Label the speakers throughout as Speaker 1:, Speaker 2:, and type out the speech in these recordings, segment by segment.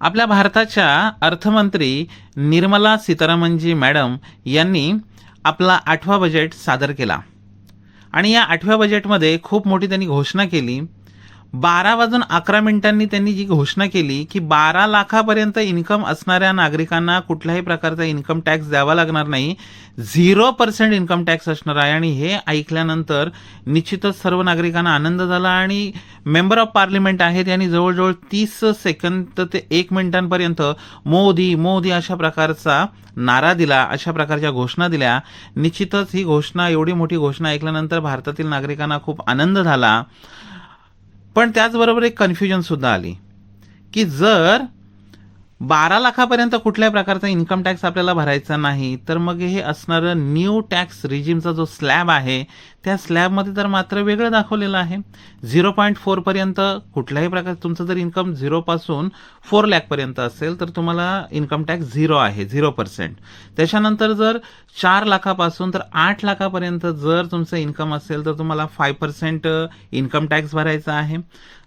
Speaker 1: आपल्या भारताच्या अर्थमंत्री निर्मला सीतारामनजी मॅडम यांनी आपला आठवा बजेट सादर केला. आणि या आठव्या बजेटमध्ये खूप मोठी त्यांनी घोषणा केली. बारा वाजून अकरा मिनिटांनी त्यांनी जी घोषणा केली की बारा लाखापर्यंत इन्कम असणाऱ्या नागरिकांना कुठल्याही प्रकारचा इन्कम टॅक्स द्यावा लागणार नाही झिरो पर्सेंट इन्कम टॅक्स असणार आहे. आणि हे ऐकल्यानंतर निश्चितच सर्व नागरिकांना आनंद झाला आणि मेंबर ऑफ पार्लिमेंट आहेत यांनी जवळजवळ तीस सेकंद ते एक मिनिटांपर्यंत मोदी मोदी अशा प्रकारचा नारा दिला अशा प्रकारच्या घोषणा दिल्या. निश्चितच ही घोषणा एवढी मोठी घोषणा ऐकल्यानंतर भारतातील नागरिकांना खूप आनंद झाला. पण त्याचबरोबर एक कन्फ्युजन सुद्धा आली की जर बारा लाखापर्यंत कुठल्याही प्रकारचा इन्कम टॅक्स आपल्याला भरायचा नाही. तर मग हे असणारं न्यू टॅक्स रिजिमचा जो स्लॅब आहे त्या स्लॅबमध्ये तर मात्र वेगळं दाखवलेलं आहे. झिरो पॉईंट फोरपर्यंत कुठल्याही प्रकार तुमचं जर इन्कम झिरोपासून फोर लॅकपर्यंत असेल तर तुम्हाला इन्कम टॅक्स झिरो आहे झिरो पर्सेंट त्याच्यानंतर जर चार लाखापासून तर आठ लाखापर्यंत जर तुमचं इन्कम असेल तर तुम्हाला फाय पर्सेंट इन्कम टॅक्स भरायचा आहे.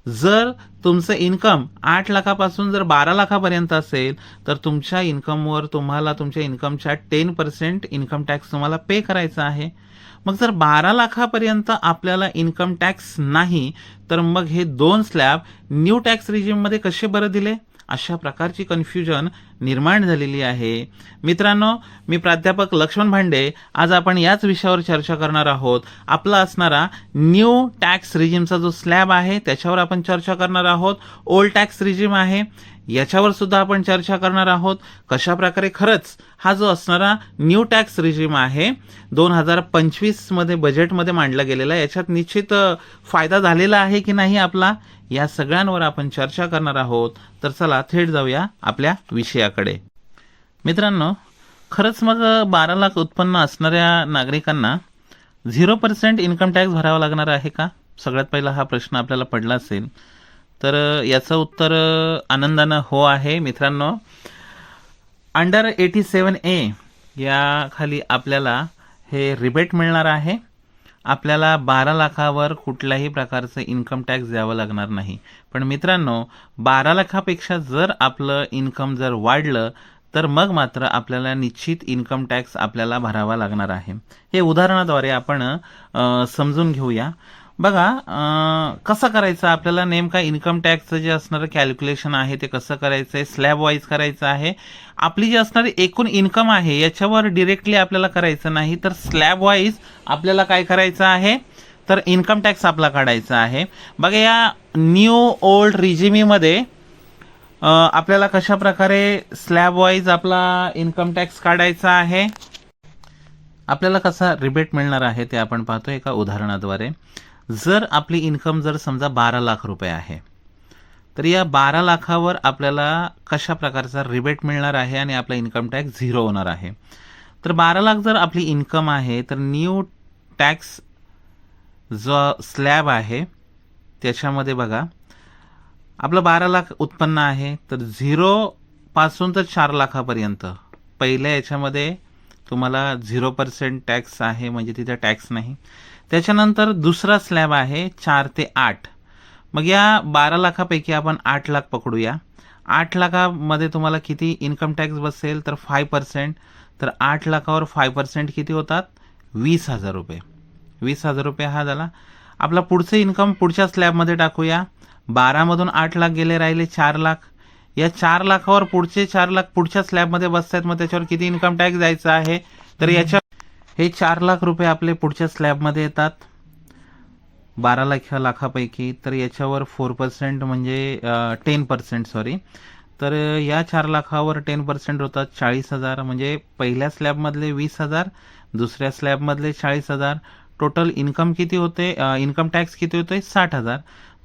Speaker 1: जर तुमचं इन्कम आठ लाखापासून जर बारा लाखापर्यंत असेल तर तुमच्या इन्कमवर तुम्हाला तुमच्या इन्कमच्या टेन पर्सेंट इन्कम टॅक्स तुम्हाला पे करायचा आहे. मग जर बारा लाखापर्यंत आपल्याला इन्कम टॅक्स नाही तर मग हे दोन स्लॅब न्यू टॅक्स रिजिममध्ये कसे बरं दिले? अशा प्रकारची कन्फ्युजन निर्माण झालेली आहे. मित्रांनो मी प्राध्यापक लक्ष्मण भांडे आज आपण याच विषयावर चर्चा करणार आहोत. आपला असणारा न्यू टॅक्स रिजिमचा जो स्लॅब आहे त्याच्यावर आपण चर्चा करणार आहोत. ओल्ड टॅक्स रिजिम आहे याच्यावर सुद्धा आपण चर्चा करणार आहोत. कशा प्रकारे खरंच हा जो असणारा न्यू टॅक्स रिजिम आहे दोन हजार पंचवीसमध्ये बजेटमध्ये मांडला गेलेला आहे. याच्यात निश्चित फायदा झालेला आहे की नाही आपला? या सगळ्यांवर आपण चर्चा करणार आहोत. तर चला थेट जाऊया आपल्या याकडे. मित्रांनो खरंच मग बारा लाख उत्पन्न असणाऱ्या नागरिकांना झिरो पर्सेंट इन्कम टॅक्स भरावा लागणार आहे का? सगळ्यात पहिला हा प्रश्न आपल्याला पडला असेल. तर याचं उत्तर आनंदानं हो आहे. मित्रांनो अंडर एटी सेवन ए या खाली आपल्याला हे रिबेट मिळणार आहे. आपल्याला बारा लाखावर कुठल्याही प्रकारचं इन्कम टॅक्स द्यावं लागणार नाही. पण मित्रांनो बारा लाखापेक्षा जर आपलं इन्कम जर वाढलं तर मग मात्र आपल्याला निश्चित इन्कम टॅक्स आपल्याला भरावा लागणार आहे. हे उदाहरणाद्वारे आपण समजून घेऊया. बघा कसं करायचं? आपल्याला नेमका इन्कम टॅक्सचं जे असणारं कॅल्क्युलेशन आहे ते कसं करायचं आहे स्लॅब वाईज करायचं आहे. आपली जी असणारी एकूण इन्कम आहे याच्यावर डिरेक्टली आपल्याला करायचं नाही तर स्लॅब वाईज आपल्याला काय करायचं आहे? तर इन्कम टॅक्स आपला काढायचा आहे. बघा या न्यू ओल्ड रिजिमीमध्ये आपल्याला कशा प्रकारे स्लॅब वाईज आपला इन्कम टॅक्स काढायचा आहे? आपल्याला कसा रिबेट मिळणार आहे ते आपण पाहतो एका उदाहरणाद्वारे. जर आपली इन्कम जर समजा बारा लाख रुपये आहे तर या बारा लाखावर आपल्याला कशा प्रकारचा रिबेट मिळणार आहे आणि आपला इन्कम टॅक्स झिरो होणार आहे? तर बारा लाख जर आपली इन्कम आहे तर न्यू टॅक्स जो स्लॅब आहे त्याच्यामध्ये बघा. आपलं बारा लाख उत्पन्न आहे तर झिरोपासून तर चार लाखापर्यंत. पहिल्या याच्यामध्ये तुम्हाला झिरो पर्सेंट टॅक्स आहे म्हणजे तिथे टॅक्स नाही. त्याच्यानंतर दुसरा स्लॅब आहे चार ते आठ. मग या बारा लाखापैकी आपण आठ लाख पकडूया. आठ लाखामध्ये तुम्हाला किती इन्कम टॅक्स बसेल तर फाय पर्सेंट तर आठ लाखावर फाय पर्सेंट किती होतात? वीस हजार रुपये. वीस हजार रुपये हा झाला. आपला पुढचं इन्कम पुढच्या स्लॅबमध्ये टाकूया. बारामधून आठ लाख गेले राहिले चार लाख. या चार लाखावर पुढचे चार लाख पुढच्या स्लॅबमध्ये बसतात मग त्याच्यावर किती इन्कम टॅक्स द्यायचा आहे? तर याच्या हे चार लाख रुपये आपले पुढच्या स्लॅबमध्ये येतात. बारा लाख लाखापैकी. तर याच्यावर फोर पर्सेंट म्हणजे टेन पर्सेंट सॉरी तर या चार लाखावर टेन पर्सेंट होतात चाळीस हजार. म्हणजे पहिल्या स्लॅबमधले वीस हजार दुसऱ्या स्लॅबमधले चाळीस हजार. टोटल इन्कम किती होते? इन्कम टॅक्स किती होतोय साठ हजार.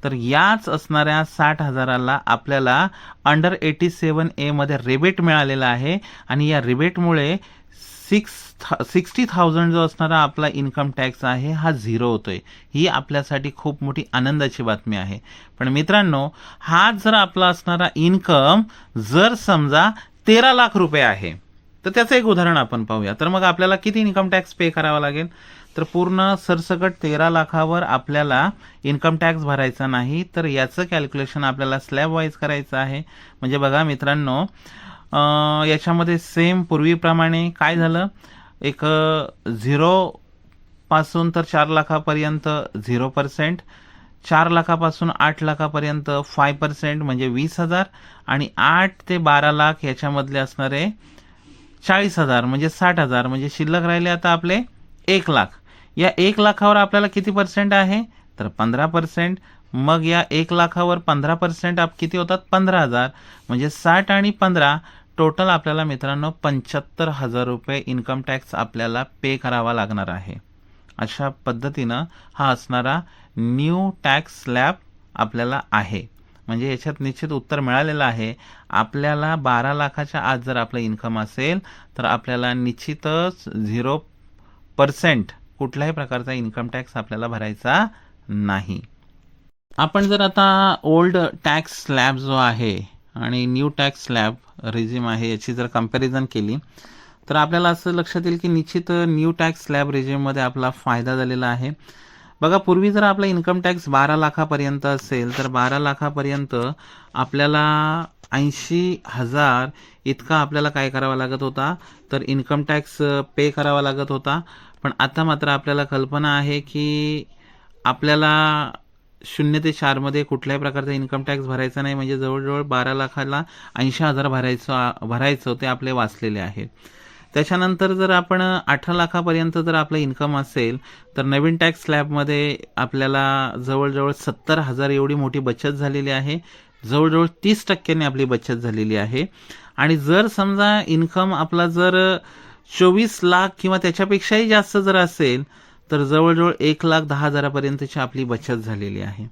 Speaker 1: तर याच असणाऱ्या साठ हजाराला आपल्याला अंडर एटी सेवन एमध्ये रिबेट मिळालेला आहे. आणि या रिबेटमुळे सिक्स सिक्स्टी थाउजंड जो असणारा आपला इन्कम टॅक्स आहे हा झिरो होतोय. ही आपल्यासाठी खूप मोठी आनंदाची बातमी आहे. पण मित्रांनो हा जर आपला असणारा इन्कम जर समजा तेरा लाख रुपये आहे तर त्याचं एक उदाहरण आपण पाहूया. तर मग आपल्याला किती इन्कम टॅक्स पे करावा लागेल? तर पूर्ण सरसकट तेरा लाखावर आपल्याला इन्कम टॅक्स भरायचा नाही तर याचं कॅल्क्युलेशन आपल्याला स्लॅब वाईज करायचं आहे. म्हणजे बघा मित्रांनो याच्यामध्ये सेम पूर्वीप्रमाणे काय झालं? एक झिरो पासून तर चार लाखापर्यंत झिरो पर्सेंट चार लाखापासून आठ लाखापर्यंत फाय पर्सेंट म्हणजे वीस हजार आणि आठ ते बारा लाख याच्यामधले असणारे चाळीस हजार म्हणजे साठ हजार म्हणजे शिल्लक राहिले आता आपले एक लाख. या एक लाखावर आपल्याला किती पर्सेंट आहे? तर पंधरा पर्सेंट मग या एक लाखावर पंधरा पर्सेंट आप किती होतात? पंधरा हजार. म्हणजे साठ आणि पंधरा टोटल आपल्याला मित्रांनो पंच्याहत्तर हजार रुपये इन्कम टॅक्स आपल्याला पे करावा लागणार आहे. अशा पद्धतीनं हा असणारा न्यू टॅक्स स्लॅब आपल्याला आहे. म्हणजे याच्यात निश्चित उत्तर मिळालेलं आहे. आपल्याला बारा लाखाच्या आत जर आपलं इन्कम असेल तर आपल्याला निश्चितच झिरो पर्सेंट कुठल्याही प्रकारचा इन्कम टॅक्स आपल्याला भरायचा नाही. आपण जर आता ओल्ड टॅक्स स्लॅब जो आहे आणि न्यू टॅक्स स्लॅब रेजिम आहे याची जर कंपॅरिझन केली तर आपल्याला असं लक्षात येईल की निश्चित न्यू टॅक्स स्लॅब रेजिममध्ये आपला फायदा झालेला आहे. बघा पूर्वी जर आपला इन्कम टॅक्स बारा लाखापर्यंत असेल तर बारा लाखापर्यंत आपल्याला ऐंशी हजार इतका आपल्याला काय करावा लागत होता? तर इन्कम टॅक्स पे करावा लागत होता. पण आता मात्र आपल्याला कल्पना आहे की आपल्याला शून्य ते चारमध्ये कुठल्याही प्रकारचा इन्कम टॅक्स भरायचा नाही. म्हणजे जवळजवळ बारा लाखाला ऐंशी हजार भरायचं भरायचं ते आपले वाचलेले आहे. त्याच्यानंतर जर आपण अठरा लाखापर्यंत जर आपलं इन्कम असेल तर नवीन टॅक्स स्लॅबमध्ये आपल्याला जवळजवळ सत्तर हजार एवढी मोठी बचत झालेली आहे. जवळजवळ तीस टक्क्यांनी आपली बचत झालेली आहे. आणि जर समजा इन्कम आपला जर चोवीस लाख किंवा त्याच्यापेक्षाही जास्त जर असेल तर जवळजवळ एक लाख दहा हजारापर्यंतची आपली बचत झालेली आहे.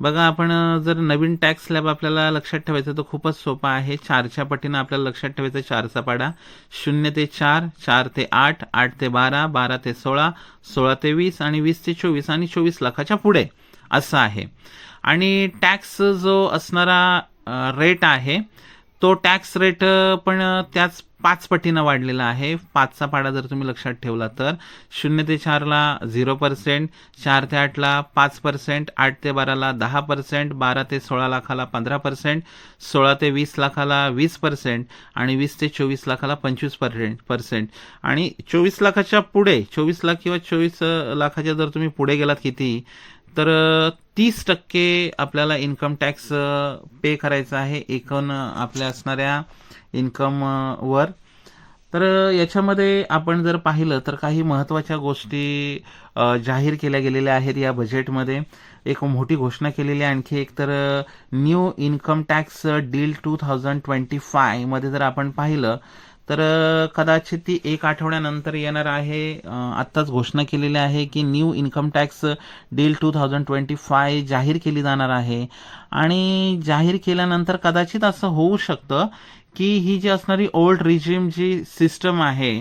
Speaker 1: बघा आपण जर नवीन टॅक्स स्लॅब आपल्याला लक्षात ठेवायचं तर खूपच सोपा आहे. चारच्या पटीनं आपल्याला लक्षात ठेवायचं चारचा पाडा. शून्य ते चार चार ते आठ आठ ते बारा बारा ते सोळा सोळा ते वीस आणि वीस ते चोवीस आणि चोवीस लाखाच्या पुढे. असं आहे. आणि टॅक्स जो असणारा रेट आहे तो टॅक्स रेट पण त्याच पाच पटीनं वाढलेला आहे. पाचचा पाडा जर तुम्ही लक्षात ठेवला तर शून्य ते चारला झिरो पर्सेंट चार ते आठला पाच पर्सेंट आठ ते बाराला दहा पर्सेंट बारा ते सोळा लाखाला पंधरा पर्सेंट सोळा ते वीस लाखाला वीस पर्सेंट आणि वीस ते चोवीस लाखाला पंचवीस पर्सेंट पर्सेंट आणि चोवीस लाखाच्या पुढे चोवीस लाख किंवा चोवीस लाखाच्या जर तुम्ही पुढे गेलात किती तर तीस टक्के आपल्याला इन्कम टॅक्स पे करायचा आहे एकूण आपल्या असणाऱ्या इन्कम वर. तर याच्यामध्ये आपण जर पाहिलं तर काही महत्त्वाच्या गोष्टी जाहीर केल्या गेलेल्या आहेत या बजेटमध्ये एक मोठी घोषणा केलेली आहे आणखी एक तर new income tax deal two thousand twenty फायमध्ये जर आपण पाहिलं तर कदाचित ती एक आठवड्यानंतर येणार आहे. आत्ताच घोषणा केलेली आहे की new income tax deal two thousand twenty five जाहीर केली जाणार आहे. आणि जाहीर केल्यानंतर कदाचित असं होऊ शकतं की ही जी असणारी ओल्ड रिजिम जी सिस्टम आहे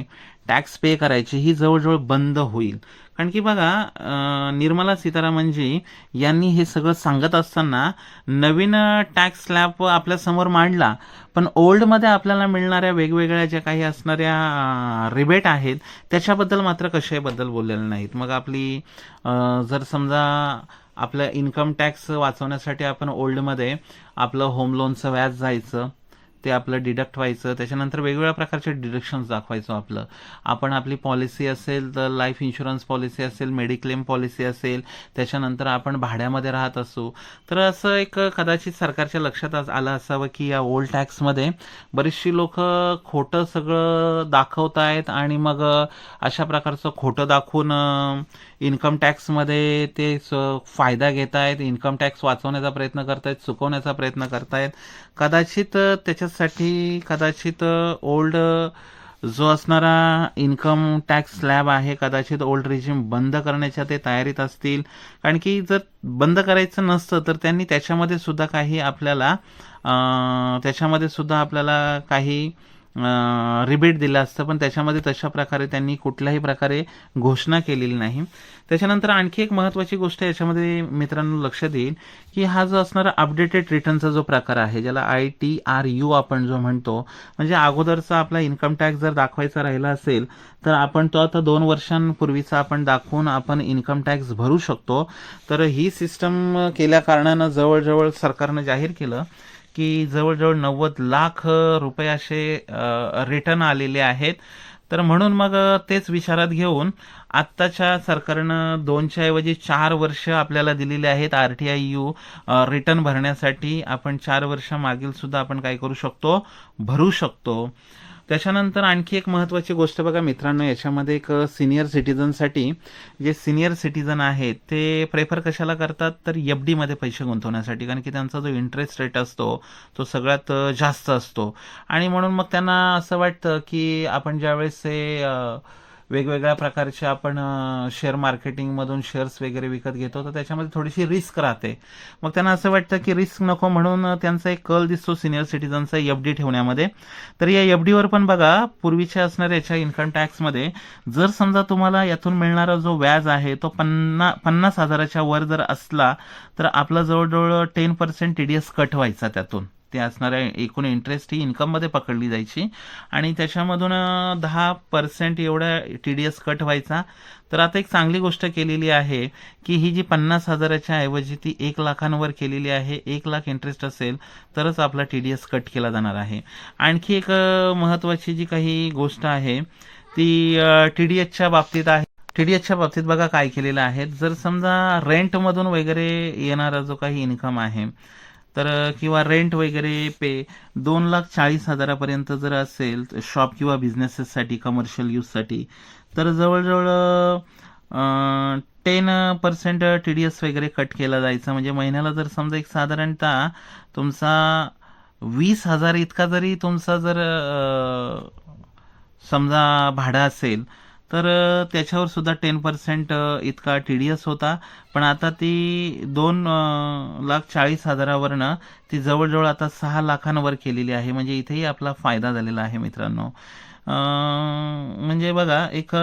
Speaker 1: टॅक्स पे करायची ही जवळजवळ बंद होईल. कारण की बघा निर्मला सीतारामनजी यांनी हे सगळं सांगत असताना नवीन टॅक्स स्लॅब आपल्यासमोर मांडला. पण ओल्डमध्ये आपल्याला मिळणाऱ्या वेगवेगळ्या ज्या काही असणाऱ्या रिबेट आहेत त्याच्याबद्दल मात्र कशाबद्दल बोललेले नाहीत. मग आपली जर समजा आपलं इन्कम टॅक्स वाचवण्यासाठी आपण ओल्डमध्ये आपलं होम लोनचं व्याज जायचं ते आपलं डिडक्ट व्हायचं त्याच्यानंतर वेगवेगळ्या प्रकारचे डिडक्शन्स दाखवायचो आपलं. आपण आपली पॉलिसी असेल तर लाईफ इन्शुरन्स पॉलिसी असेल मेडिक्लेम पॉलिसी असेल त्याच्यानंतर आपण भाड्यामध्ये राहत असू. तर असं एक कदाचित सरकारच्या लक्षात आलं असावं की या ओल्ड टॅक्समध्ये बरीचशी लोक खोटं सगळं दाखवत आहेत आणि मग अशा प्रकारचं खोटं दाखवून इन्कम टॅक्समध्ये ते स- फायदा घेत आहेत इन्कम टॅक्स वाचवण्याचा प्रयत्न करतायत चुकवण्याचा प्रयत्न करतायत. कदाचित त्याच्या त्याच्यासाठी कदाचित ओल्ड जो असणारा इन्कम टॅक्स स्लॅब आहे कदाचित ओल्ड रिजिम बंद करण्याच्या ते तयारीत असतील. कारण की जर बंद करायचं नसतं तर त्यांनी त्याच्यामध्ये सुद्धा काही आपल्याला त्याच्यामध्ये सुद्धा आपल्याला काही रिबेट दिलं असतं पण त्याच्यामध्ये तशा प्रकारे त्यांनी कुठल्याही प्रकारे घोषणा केलेली नाही. त्याच्यानंतर आणखी एक महत्त्वाची गोष्ट याच्यामध्ये मित्रांनो लक्षात येईल की हा जो असणारा अपडेटेड रिटर्नचा जो प्रकार आहे ज्याला आय टी आर यू आपण जो म्हणतो म्हणजे अगोदरचा आपला इन्कम टॅक्स जर दाखवायचा राहिला असेल तर आपण तो आता दोन वर्षांपूर्वीचा आपण दाखवून आपण इन्कम टॅक्स भरू शकतो. तर ही सिस्टम केल्या कारणानं जवळजवळ सरकारनं जाहीर केलं की जवळजवळ नव्वद लाख रुपये असे रिटर्न आलेले आहेत. तर म्हणून मग तेच विचारात घेऊन आत्ताच्या सरकारनं दोनच्या ऐवजी चार वर्ष आपल्याला दिलेली आहेत R T I U return भरण्यासाठी. आपण चार वर्ष मागील सुद्धा आपण काय करू शकतो? भरू शकतो. त्याच्यानंतर आणखी एक महत्त्वाची गोष्ट बघा मित्रांनो याच्यामध्ये एक सिनियर सिटीजनसाठी जे सिनियर सिटीजन आहेत ते प्रेफर कशाला करतात? तर एफ डीमध्ये पैसे गुंतवण्यासाठी. कारण की त्यांचा जो इंटरेस्ट रेट असतो तो सगळ्यात जास्त असतो. आणि म्हणून मग त्यांना असं वाटतं की आपण ज्यावेळेस हे वेगवेगळ्या प्रकारचे आपण शेअर मार्केटिंगमधून शेअर्स वगैरे विकत घेतो तर त्याच्यामध्ये थोडीशी रिस्क राहते. मग त्यांना असं वाटतं की रिस्क नको म्हणून त्यांचा एक कल दिसतो सिनियर सिटीजनचा एफ डी ठेवण्यामध्ये. तर या एफ डीवर पण बघा पूर्वीच्या असणाऱ्या याच्या इन्कम टॅक्समध्ये जर समजा तुम्हाला यातून मिळणारा जो व्याज आहे तो पन्ना पन्नास हजाराच्या वर जर असला तर आपला जवळजवळ ten percent T D S cut व्हायचा त्यातून. ते असणाऱ्या एकूण इंटरेस्ट ही इन्कममध्ये पकडली जायची. आणि त्याच्यामधून दहा पर्सेंट एवढा टी डी एस कट व्हायचा. तर आता एक चांगली गोष्ट केलेली आहे की ही जी पन्नास हजाराच्या ऐवजी ती एक लाखांवर केलेली आहे. एक लाख इंटरेस्ट असेल तरच आपला टी डी एस कट केला जाणार आहे. आणखी एक महत्त्वाची जी काही गोष्ट आहे ती टी डी एसच्या बाबतीत आहे. टी डी एसच्या बाबतीत बघा काय केलेलं आहे. जर समजा रेंटमधून वगैरे येणारा जो काही इन्कम आहे तर किंवा रेंट वगैरे पे दोन लाख चाळीस हजारापर्यंत जर असेल शॉप किंवा बिझनेसेससाठी कमर्शियल यूजसाठी तर जवळजवळ ten percent T D S वगैरे कट केला जायचा. म्हणजे महिन्याला जर समजा एक साधारणतः तुमचा वीस हजार इतका जरी तुमचा जर समजा भाडं असेल तर त्याच्यावर सुद्धा टेन पर्सेंट इतका टी डी एस होता. पण आता ती दोन लाख चाळीस हजारावरनं ती जवळजवळ आता सहा लाखांवर केलेली आहे. म्हणजे इथेही आपला फायदा झालेला आहे मित्रांनो. म्हणजे बघा एक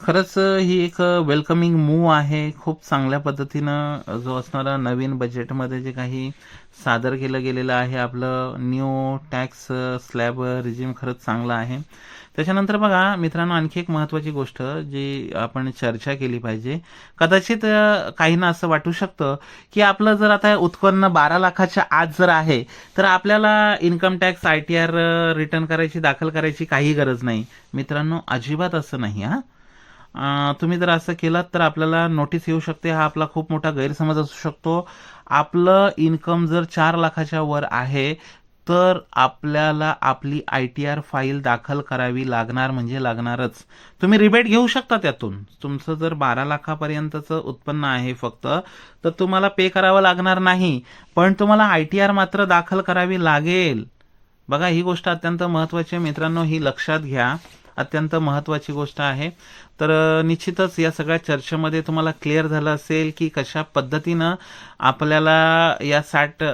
Speaker 1: खरंच ही एक वेलकमिंग मूव आहे. खूप चांगल्या पद्धतीनं जो असणारा नवीन बजेटमध्ये जे काही सादर केलं गेलेलं आहे आपलं न्यू टॅक्स स्लॅब रिजिम खरंच चांगलं आहे. त्याच्यानंतर बघा मित्रांनो आणखी एक महत्त्वाची गोष्ट जी आपण चर्चा केली पाहिजे. कदाचित काहींना असं वाटू शकतं की आपलं जर आता उत्पन्न बारा लाखाच्या आत जर आहे तर आपल्याला income tax I T R return करायची दाखल करायची काही गरज नाही. मित्रांनो अजिबात असं नाही हां. तुम्ही जर असं केलात तर आपल्याला नोटीस येऊ शकते. हा आपला खूप मोठा गैरसमज असू शकतो. आपलं इन्कम जर चार लाखाच्या वर आहे तर आपल्याला आपली आय टी आर फाईल दाखल करावी लागणार म्हणजे लागणारच. तुम्ही रिबेट घेऊ शकता त्यातून. तुमचं जर बारा लाखापर्यंतचं उत्पन्न आहे फक्त तर तुम्हाला पे करावं लागणार नाही. पण तुम्हाला आय टी आर मात्र दाखल करावी लागेल. बघा ही गोष्ट अत्यंत महत्त्वाची आहे. मित्रांनो ही लक्षात घ्या. अत्यंत महत्त्वाची गोष्ट आहे. तर निश्चितच या सगळ्या चर्चेमध्ये तुम्हाला क्लिअर झालं असेल की कशा पद्धतीनं आपल्याला या साठ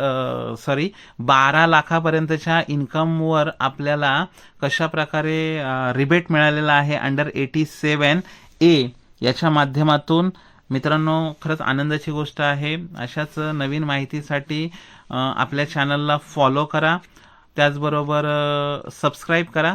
Speaker 1: सॉरी बारा लाखापर्यंतच्या इन्कमवर आपल्याला कशा प्रकारे रिबेट मिळालेला आहे अंडर एटी सेवन ए याच्या माध्यमातून. मित्रांनो खरंच आनंदाची गोष्ट आहे. अशाच नवीन माहितीसाठी आपल्या चॅनलला फॉलो करा. त्याचबरोबर सबस्क्राईब करा.